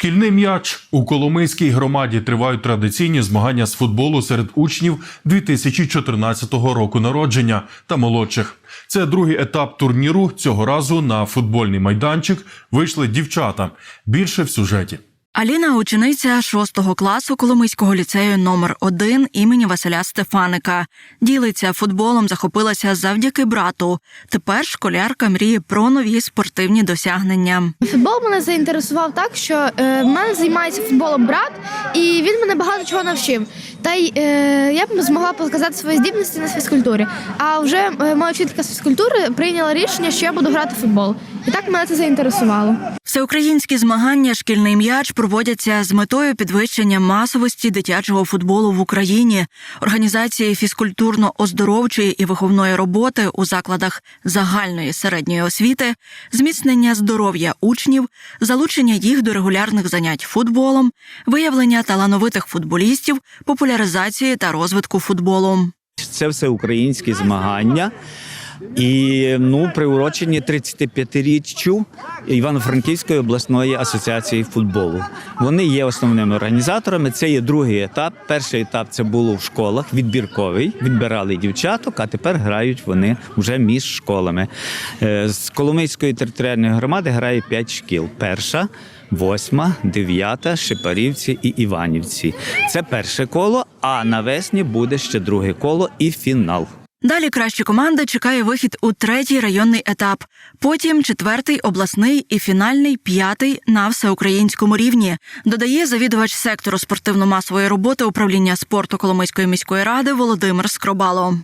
Шкільний м'яч у Коломийській громаді тривають традиційні змагання з футболу серед учнів 2014 року народження та молодших. Це другий етап турніру. Цього разу на футбольний майданчик вийшли дівчата. Більше в сюжеті. Аліна учениця 6 класу Коломийського ліцею номер 1 імені Василя Стефаника. Ділиться футболом, захопилася завдяки брату. Тепер школярка мріє про нові спортивні досягнення. Футбол мене заінтересував так, що е, в мене займається футболом брат, і він мене багато чого навчив. Та й е, я б змогла показати свої здібності на фізкультурі. А вже е, моя вчителька з фізкультури прийняла рішення, що я буду грати в футбол. І так мене це заінтересувало. Всеукраїнські змагання Шкільний м'яч проводяться з метою підвищення масовості дитячого футболу в Україні, організації фізкультурно-оздоровчої і виховної роботи у закладах загальної середньої освіти, зміцнення здоров'я учнів, залучення їх до регулярних занять футболом, виявлення талановитих футболістів, популяризації та розвитку футболу. Це все українські змагання. І ну приурочені 35-річчю Івано-Франківської обласної асоціації футболу. Вони є основними організаторами. Це є другий етап. Перший етап це було в школах, відбірковий. Відбирали дівчаток, а тепер грають вони вже між школами. Е, З Коломийської територіальної громади грає 5 шкіл. Перша. Восьма, дев'ята, Шипарівці і Іванівці. Це перше коло. А навесні буде ще друге коло і фінал. Далі краща команда чекає вихід у третій районний етап, потім четвертий обласний і фінальний п'ятий на всеукраїнському рівні. Додає завідувач сектору спортивно-масової роботи управління спорту Коломийської міської ради Володимир Скробало.